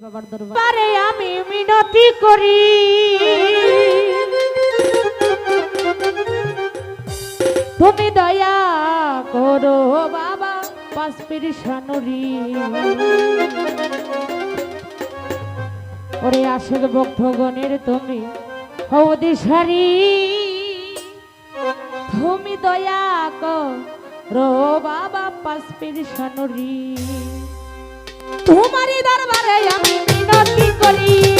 দরবারে। আমি মিনতি করি। তুমি দয়া করো বাবা পাঁচপির সানুরি। ওরে আশের ভক্তগণের তুমি হৌদিশারি তুমি দয়া করো বাবা পাঁচপির সানুরি। তোমারই দরবারে আমি মিনতি করি।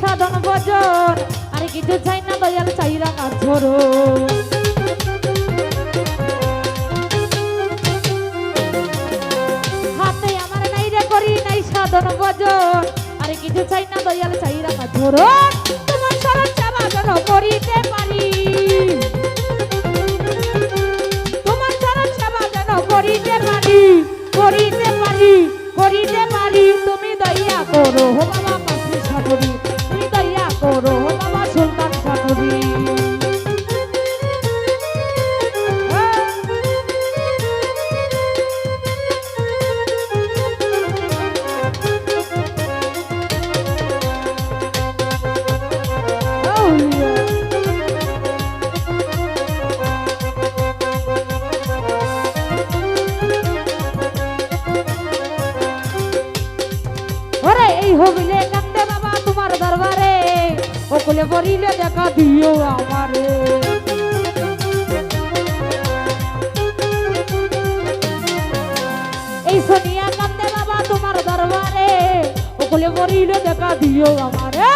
সাধন ভজন, আর কিছু চাই না দয়াল চাইরা ঝরো হাতে আমার নাই রে করি, নাই সাধন ভজন, আর কিছু চাই না দয়াল চাইরা কাজ ঝরো তোমার শরণ চাবা যেন করিতে পারি। তোমার চরণ সেবা যেন করিতে পারি করিতে পারি করিতে পারি। তুমি দয়া করো হো বাবা। হবিলে কান্দে বাবা তোমার দরবারে। ওকুলে বরিলে দেখা দিও আমারে। এই সোনিয়া কান্দে বাবা তোমার দরবারে ওকুলে বরিলে দেখা দিও আমারে।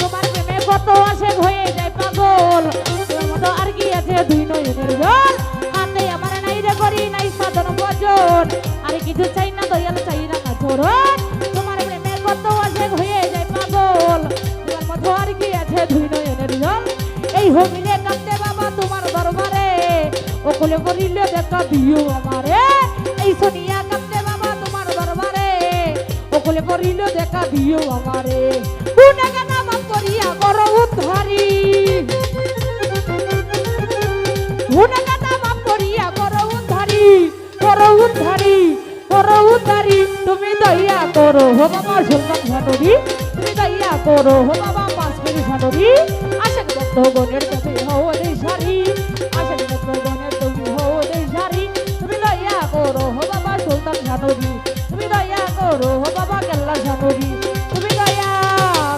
তোমার প্রেমে কত আসে হয়ে যায় পাগল। মতো আর কি আছে দুই নয়নের জল? হাতে আমার নাই রে করি নাই সাধন ভজন। আর কিছু চাই না, দয়াল চাই না ঝরন এই হমিলে কান্দে বাবা, তোমার দরবারে। ওকুলে বরিলে দেখা দিও আমারে। এই সোনিয়া কান্দে বাবা, তোমার দরবারে। ওকুলে বরিলে দেখা দিও আমারে। গুনাগান নাম করিয়া করো উদ্ধারি? গুনাগান নাম করিয়া করো উদ্ধারি? করো উদ্ধারি করো উদ্ধারি। তুমি দয়া করো, হো বাবা, সুলতান ভানুরি। তুমি দয়া করো, হো বাবা পাঁচমিরি ভানুরি। আশেক গণের তুমি হও দেশারি ভক্ত গণের তুমি হও দেশারি তুমি দয়া করো হো বাবা সুলতান ভানুরি তুমি দয়া করো হো বাবা কেল্লা ভানুরি তুমি দয়া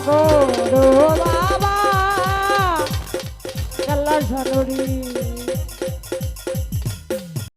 করো বাবা কেল্লা ভানুরি